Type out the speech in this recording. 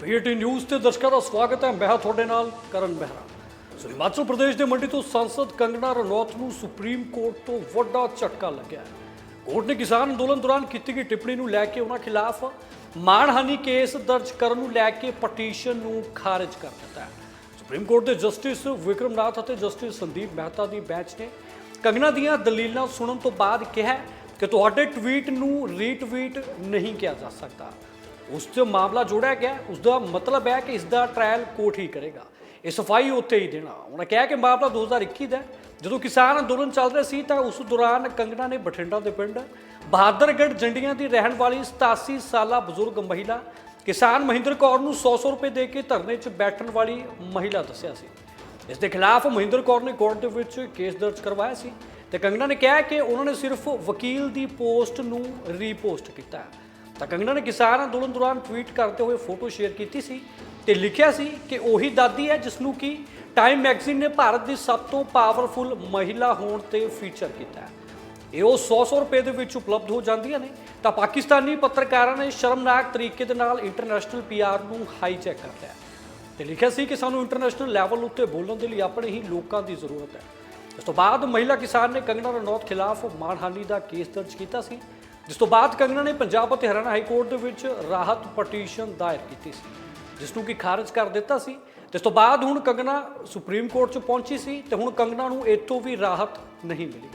PT news ਤੇ ਦਰਸ਼ਕਾਂ ਦਾ ਸਵਾਗਤ ਹੈ। ਮੈਂ ਹਾਂ ਤੁਹਾਡੇ ਨਾਲ ਕਰਨ ਮਹਿਰਾ ਸੋ ਹਿਮਾਚਲ ਪ੍ਰਦੇਸ਼ ਦੇ ਮੰਡੀ ਤੋਂ ਸੰਸਦ ਕੰਗਣਾ ਰਣੌਤ ਨੂੰ ਸੁਪਰੀਮ ਕੋਰਟ ਤੋਂ ਵੱਡਾ ਝਟਕਾ ਲੱਗਿਆ ਕੋਰਟ ਨੇ ਕਿਸਾਨ ਅੰਦੋਲਨ ਦੌਰਾਨ ਕੀਤੀ ਗਈ ਟਿੱਪਣੀ ਨੂੰ ਲੈ ਕੇ ਉਹਨਾਂ ਖਿਲਾਫ ਮਾਣਹਾਨੀ ਕੇਸ ਦਰਜ ਕਰਨ ਨੂੰ ਲੈ ਕੇ ਪਟੀਸ਼ਨ ਨੂੰ ਖਾਰਜ ਕਰ ਦਿੱਤਾ ਹੈ। ਸੁਪਰੀਮ ਕੋਰਟ ਦੇ ਜਸਟਿਸ ਵਿਕਰਮਨਾਥ ਅਤੇ ਜਸਟਿਸ ਸੰਦੀਪ ਮਹਿਤਾ ਦੀ ਬੈਂਚ ਨੇ ਕੰਗਣਾ ਦੀਆਂ ਦਲੀਲਾਂ ਸੁਣਨ ਤੋਂ ਬਾਅਦ ਕਿਹਾ ਕਿ ਤੁਹਾਡੇ ਟਵੀਟ ਨੂੰ ਰੀਟਵੀਟ ਨਹੀਂ ਕੀਤਾ ਜਾ ਸਕਦਾ। ਉਸ 'ਚ ਮਾਮਲਾ ਜੋੜਿਆ ਗਿਆ, ਉਸ ਦਾ ਮਤਲਬ ਹੈ ਕਿ ਇਸ ਦਾ ਟ੍ਰਾਇਲ ਕੋਰਟ ਹੀ ਕਰੇਗਾ। ਇਹ ਸਫ਼ਾਈ ਉੱਥੇ ਹੀ ਦੇਣਾ। ਉਹਨਾਂ ਕਿਹਾ ਕਿ ਮਾਮਲਾ 2021 ਦਾ ਜਦੋਂ ਕਿਸਾਨ ਅੰਦੋਲਨ ਚੱਲ ਰਿਹਾ ਸੀ ਤਾਂ ਉਸ ਦੌਰਾਨ ਕੰਗਣਾ ਨੇ ਬਠਿੰਡਾ ਦੇ ਪਿੰਡ, ਬਹਾਦਰਗੜ੍ਹ ਜੰਡੀਆਂ ਦੀ ਰਹਿਣ ਵਾਲੀ 87 ਸਾਲਾ ਬਜ਼ੁਰਗ ਮਹਿਲਾ, ਕਿਸਾਨ ਮਹਿੰਦਰ ਕੌਰ ਨੂੰ 100-100 ਰੁਪਏ ਦੇ ਕੇ ਧਰਨੇ 'ਚ ਬੈਠਣ ਵਾਲੀ ਮਹਿਲਾ ਦੱਸਿਆ ਸੀ। ਇਸ ਦੇ ਖਿਲਾਫ ਮਹਿੰਦਰ ਕੌਰ ਨੇ ਕੋਰਟ ਦੇ ਵਿੱਚ ਕੇਸ ਦਰਜ ਕਰਵਾਇਆ ਸੀ ਤੇ ਕੰਗਣਾ ਨੇ ਕਿਹਾ ਕਿ ਉਹਨਾਂ ਨੇ ਸਿਰਫ ਵਕੀਲ ਦੀ ਪੋਸਟ ਨੂੰ ਰੀਪੋਸਟ ਕੀਤਾ ਹੈ। ਤਾਂ ਕੰਗਣਾ ਨੇ ਕਿਸਾਨ ਅੰਦੋਲਨ ਦੌਰਾਨ ਟਵੀਟ ਕਰਦੇ ਹੋਏ ਫੋਟੋ ਸ਼ੇਅਰ ਕੀਤੀ ਸੀ ਤੇ ਲਿਖਿਆ ਸੀ ਕਿ ਉਹੀ ਦਾਦੀ ਹੈ ਜਿਸ ਨੂੰ ਕਿ ਟਾਈਮ ਮੈਗਜ਼ੀਨ ਨੇ ਭਾਰਤ ਦੀ ਸਭ ਤੋਂ ਪਾਵਰਫੁਲ ਮਹਿਲਾ ਹੋਣ ਤੇ ਫੀਚਰ ਕੀਤਾ ਹੈ। ਇਹ ਉਹ 100-100 ਰੁਪਏ ਦੇ ਵਿੱਚ ਉਪਲਬਧ ਹੋ ਜਾਂਦੀਆਂ ਨੇ। ਤਾਂ ਪਾਕਿਸਤਾਨੀ ਪੱਤਰਕਾਰਾਂ ਨੇ ਸ਼ਰਮਨਾਕ ਤਰੀਕੇ ਦੇ ਨਾਲ ਇੰਟਰਨੈਸ਼ਨਲ ਪੀਆਰ ਨੂੰ ਹਾਈਜੈਕ ਕਰ ਲਿਆ ਤੇ ਲਿਖਿਆ ਸੀ ਕਿ ਸਾਨੂੰ ਇੰਟਰਨੈਸ਼ਨਲ ਲੈਵਲ ਉੱਤੇ ਬੋਲਣ ਦੇ ਲਈ ਆਪਣੇ ਹੀ ਲੋਕਾਂ ਦੀ ਜ਼ਰੂਰਤ ਹੈ। ਇਸ ਤੋਂ ਬਾਅਦ ਮਹਿਲਾ ਕਿਸਾਨ ਨੇ ਕੰਗਣਾ ਰਣੌਤ ਖਿਲਾਫ ਮਾਣਹਾਨੀ ਦਾ ਕੇਸ ਦਰਜ ਕੀਤਾ ਸੀ। ਜਿਸ ਤੋਂ ਬਾਅਦ ਕੰਗਣਾ ਨੇ ਪੰਜਾਬ ਅਤੇ ਹਰਿਆਣਾ ਹਾਈ ਕੋਰਟ ਦੇ ਵਿੱਚ ਰਾਹਤ ਪਟੀਸ਼ਨ ਦਾਇਰ ਕੀਤੀ ਸੀ, ਜਿਸ ਨੂੰ ਕਿ ਖਾਰਜ ਕਰ ਦਿੱਤਾ ਸੀ। ਤੇ ਇਸ ਤੋਂ ਬਾਅਦ ਹੁਣ ਕੰਗਣਾ ਸੁਪਰੀਮ ਕੋਰਟ 'ਚ ਪਹੁੰਚੀ ਸੀ ਤੇ ਹੁਣ ਕੰਗਣਾ ਨੂੰ ਇੱਥੋਂ ਵੀ ਰਾਹਤ ਨਹੀਂ ਮਿਲੀ।